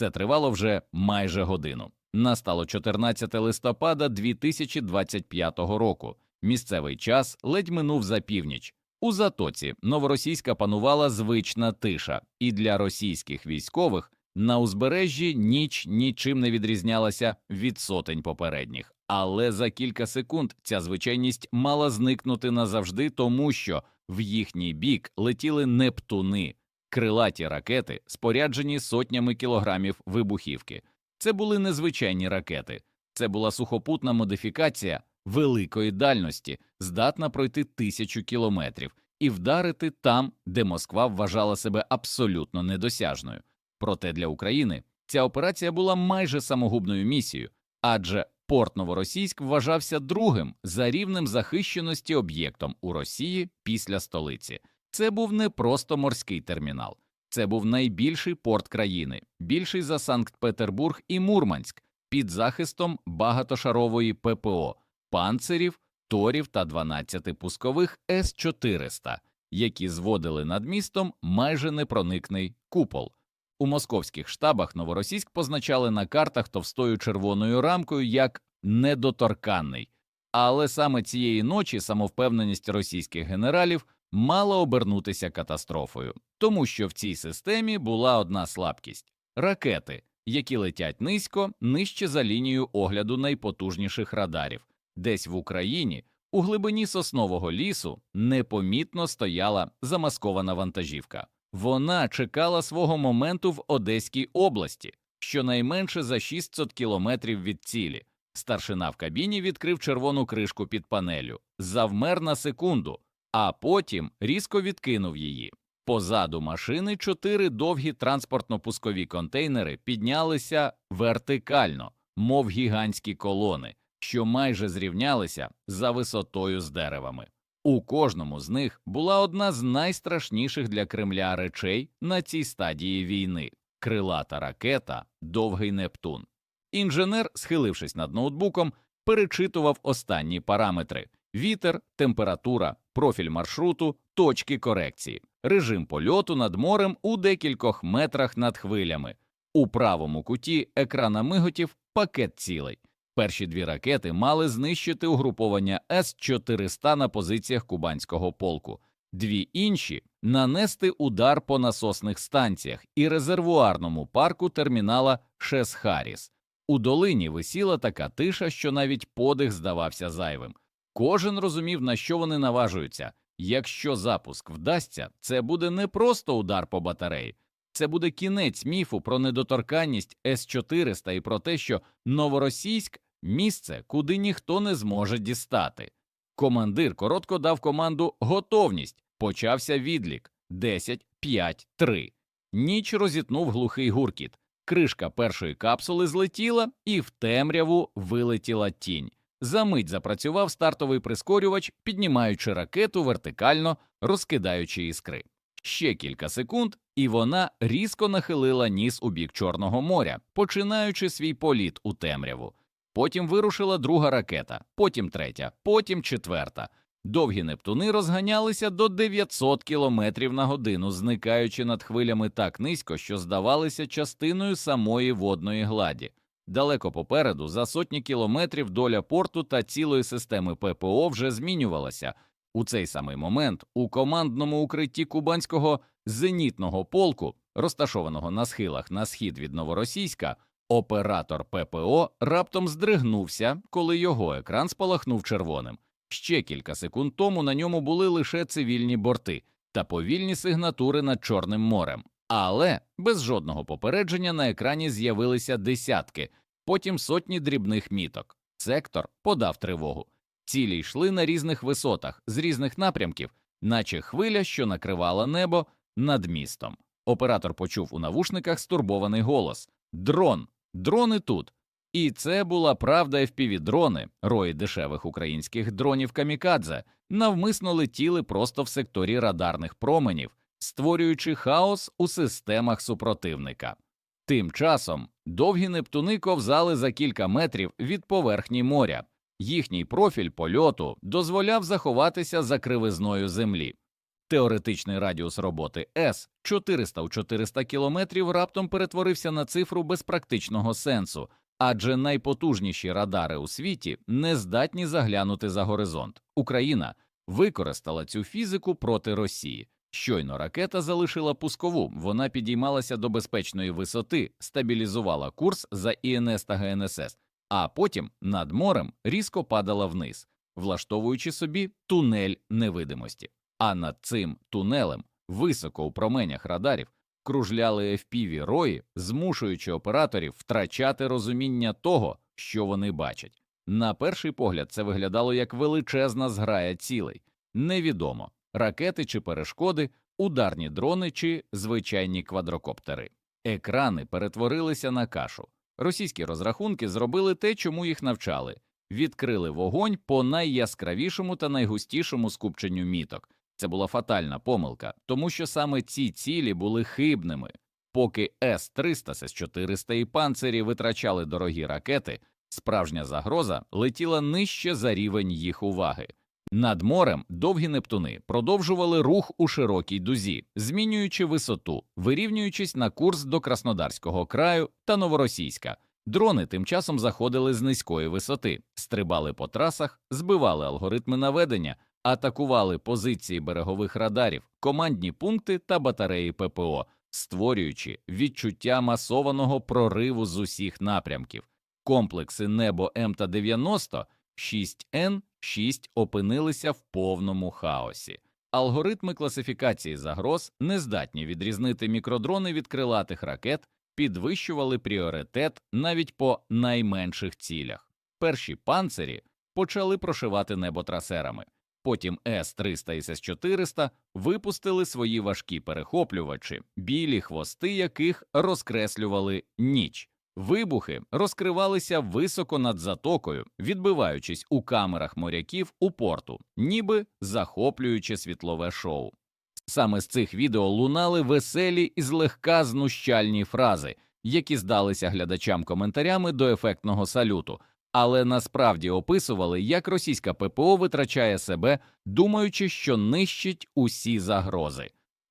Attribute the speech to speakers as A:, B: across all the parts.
A: Все тривало вже майже годину. Настало 14 листопада 2025 року. Місцевий час ледь минув за північ. У затоці новоросійська панувала звична тиша, і для російських військових на узбережжі ніч нічим не відрізнялася від сотень попередніх. Але за кілька секунд ця звичайність мала зникнути назавжди, тому що в їхній бік летіли нептуни, крилаті ракети, споряджені сотнями кілограмів вибухівки. Це були незвичайні ракети, це була сухопутна модифікація великої дальності, здатна пройти тисячу кілометрів і вдарити там, де Москва вважала себе абсолютно недосяжною. Проте для України ця операція була майже самогубною місією, адже порт Новоросійськ вважався другим за рівнем захищеності об'єктом у Росії після столиці. Це був не просто морський термінал, це був найбільший порт країни, більший за Санкт-Петербург і Мурманськ, під захистом багатошарової ППО, панцирів, торів та 12 пускових С-400, які зводили над містом майже непроникний купол. У московських штабах Новоросійськ позначали на картах товстою червоною рамкою як недоторканний, але саме цієї ночі самовпевненість російських генералів мала обернутися катастрофою, тому що в цій системі була одна слабкість ракети, які летять низько, нижче за лінією огляду найпотужніших радарів, десь в Україні. У глибині соснового лісу непомітно стояла замаскована вантажівка. Вона чекала свого моменту в Одеській області, щонайменше за 600 кілометрів від цілі. Старшина в кабіні відкрив червону кришку під панелю, завмер на секунду, а потім різко відкинув її. Позаду машини чотири довгі транспортно-пускові контейнери піднялися вертикально, мов гігантські колони, що майже зрівнялися за висотою з деревами. У кожному з них була одна з найстрашніших для Кремля речей на цій стадії війни крилата ракета, довгий Нептун. Інженер, схилившись над ноутбуком, перечитував останні параметри: вітер, температура, профіль маршруту, точки корекції, режим польоту над морем у декількох метрах над хвилями. У правому куті екрана миготів пакет цілей. Перші дві ракети мали знищити угруповання С-400 на позиціях кубанського полку, дві інші нанести удар по насосних станціях і резервуарному парку термінала Шес-Харіс. У долині висіла така тиша, що навіть подих здавався зайвим. Кожен розумів, на що вони наважуються. Якщо запуск вдасться, це буде не просто удар по батареї, це буде кінець міфу про недоторканність С-400 і про те, що Новоросійськ місце, куди ніхто не зможе дістати. Командир коротко дав команду готовність. Почався відлік 10, 5, 3. Ніч розітнув глухий гуркіт. Кришка першої капсули злетіла, і в темряву вилетіла тінь. Замить запрацював стартовий прискорювач, піднімаючи ракету вертикально, розкидаючи іскри. Ще кілька секунд, і вона різко нахилила ніс у бік Чорного моря, починаючи свій політ у темряву. Потім вирушила друга ракета, потім третя, потім четверта. Довгі нептуни розганялися до 900 кілометрів на годину, зникаючи над хвилями так низько, що здавалися частиною самої водної гладі. Далеко попереду, за сотні кілометрів, доля порту та цілої системи ППО вже змінювалася. У цей самий момент у командному укритті кубанського зенітного полку, розташованого на схилах на схід від новоросійська, оператор ППО раптом здригнувся, коли його екран спалахнув червоним. Ще кілька секунд тому на ньому були лише цивільні борти та повільні сигнатури над Чорним морем. Але без жодного попередження на екрані з'явилися десятки, потім сотні дрібних міток. Сектор подав тривогу. Цілі йшли на різних висотах, з різних напрямків, наче хвиля, що накривала небо над містом. Оператор почув у навушниках стурбований голос Дрон, дрони тут. І це була правда FPV-дрони, рої дешевих українських дронів камікадзе, навмисно летіли просто в секторі радарних променів, створюючи хаос у системах супротивника. Тим часом довгі нептуни ковзали за кілька метрів від поверхні моря. Їхній профіль польоту дозволяв заховатися за кривизною землі. Теоретичний радіус роботи С 400 у 400 кілометрів раптом перетворився на цифру без практичного сенсу, адже найпотужніші радари у світі не здатні заглянути за горизонт. Україна використала цю фізику проти Росії. Щойно ракета залишила пускову, вона підіймалася до безпечної висоти, стабілізувала курс за ІНС та ГНСС, а потім над морем різко падала вниз, влаштовуючи собі тунель невидимості. А над цим тунелем, високо у променях радарів, кружляли FPV рої, змушуючи операторів втрачати розуміння того, що вони бачать. На перший погляд це виглядало як величезна зграя цілей. Невідомо ракети чи перешкоди, ударні дрони чи звичайні квадрокоптери. Екрани перетворилися на кашу. Російські розрахунки зробили те, чому їх навчали відкрили вогонь по найяскравішому та найгустішому скупченню міток. Це була фатальна помилка, тому що саме ці цілі були хибними. Поки С-300, С-400 і панцирі витрачали дорогі ракети, справжня загроза летіла нижче за рівень їх уваги. Над морем довгі нептуни продовжували рух у широкій дузі, змінюючи висоту, вирівнюючись на курс до Краснодарського краю та Новоросійська. Дрони тим часом заходили з низької висоти, стрибали по трасах, збивали алгоритми наведення, атакували позиції берегових радарів, командні пункти та батареї ППО, створюючи відчуття масованого прориву з усіх напрямків. Комплекси Небо М та 90 6Н 6 опинилися в повному хаосі. Алгоритми класифікації загроз не здатні відрізнити мікродрони від крилатих ракет, підвищували пріоритет навіть по найменших цілях. Перші панцирі почали прошивати небо трасерами. Потім С-300 і С-400 випустили свої важкі перехоплювачі, білі хвости яких розкреслювали ніч. Вибухи розкривалися високо над затокою, відбиваючись у камерах моряків у порту, ніби захоплюючи світлове шоу. Саме з цих відео лунали веселі і злегка знущальні фрази, які здалися глядачам коментарями до ефектного салюту, але насправді описували, як російська ППО витрачає себе, думаючи, що нищить усі загрози.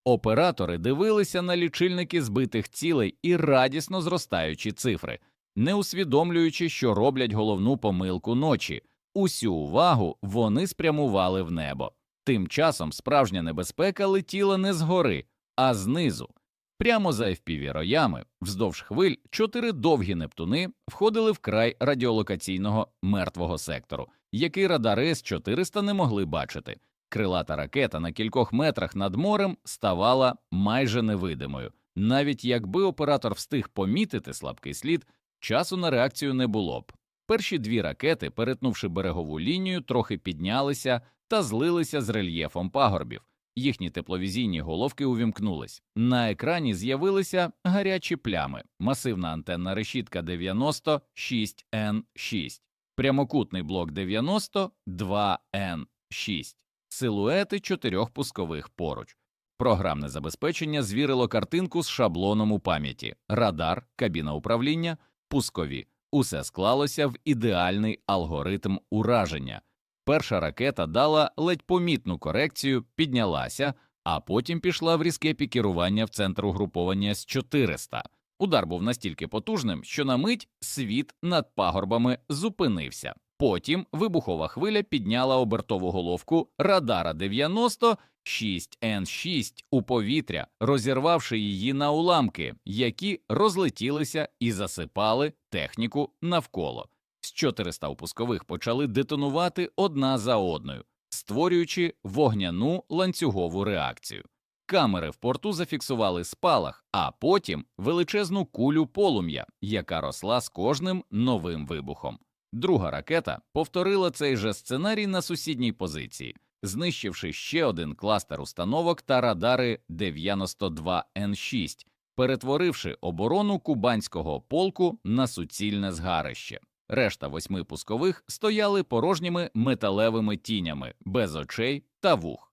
A: Оператори дивилися на лічильники збитих цілей і радісно зростаючі цифри, не усвідомлюючи, що роблять головну помилку ночі. Усю увагу вони спрямували в небо. Тим часом справжня небезпека летіла не згори, а знизу. Прямо за FPV-роями, вздовж хвиль, чотири довгі нептуни входили в край радіолокаційного мертвого сектору, який радари С-400 не могли бачити. Крилата ракета на кількох метрах над морем ставала майже невидимою. Навіть якби оператор встиг помітити слабкий слід, часу на реакцію не було б. Перші дві ракети, перетнувши берегову лінію, трохи піднялися та злилися з рельєфом пагорбів. Їхні тепловізійні головки увімкнулись. На екрані з'явилися гарячі плями, масивна антенна решітка 96N6, прямокутний блок 92N6, силуети чотирьох пускових поруч. Програмне забезпечення звірило картинку з шаблоном у пам'яті, радар, кабіна управління, пускові. Усе склалося в ідеальний алгоритм ураження. Перша ракета дала ледь помітну корекцію, піднялася, а потім пішла в різке пікірування в центр угруповання з 400. Удар був настільки потужним, що на мить світ над пагорбами зупинився. Потім вибухова хвиля підняла обертову головку радара 96N6 у повітря, розірвавши її на уламки, які розлетілися і засипали техніку навколо. З 400 пускових почали детонувати одна за одною, створюючи вогняну ланцюгову реакцію. Камери в порту зафіксували спалах, а потім величезну кулю полум'я, яка росла з кожним новим вибухом. Друга ракета повторила цей же сценарій на сусідній позиції, знищивши ще один кластер установок та радари 92Н6, перетворивши оборону кубанського полку на суцільне згарище. Решта восьми пускових стояли порожніми металевими тінями, без очей та вух.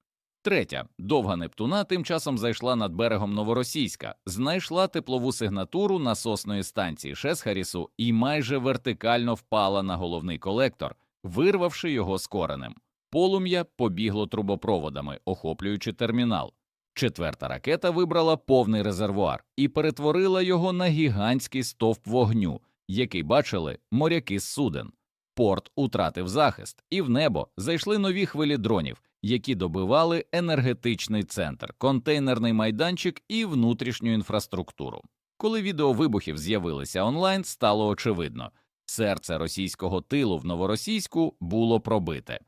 A: Третя довга Нептуна тим часом зайшла над берегом Новоросійська, знайшла теплову сигнатуру насосної станції Шесхарісу і майже вертикально впала на головний колектор, вирвавши його з коренем. полум'я побігло трубопроводами, охоплюючи термінал. Четверта ракета вибрала повний резервуар і перетворила його на гігантський стовп вогню, який бачили моряки з суден. Порт утратив захист, і в небо зайшли нові хвилі дронів, які добивали енергетичний центр, контейнерний майданчик і внутрішню інфраструктуру. Коли відео вибухів з'явилися онлайн, стало очевидно серце російського тилу в новоросійську було пробите.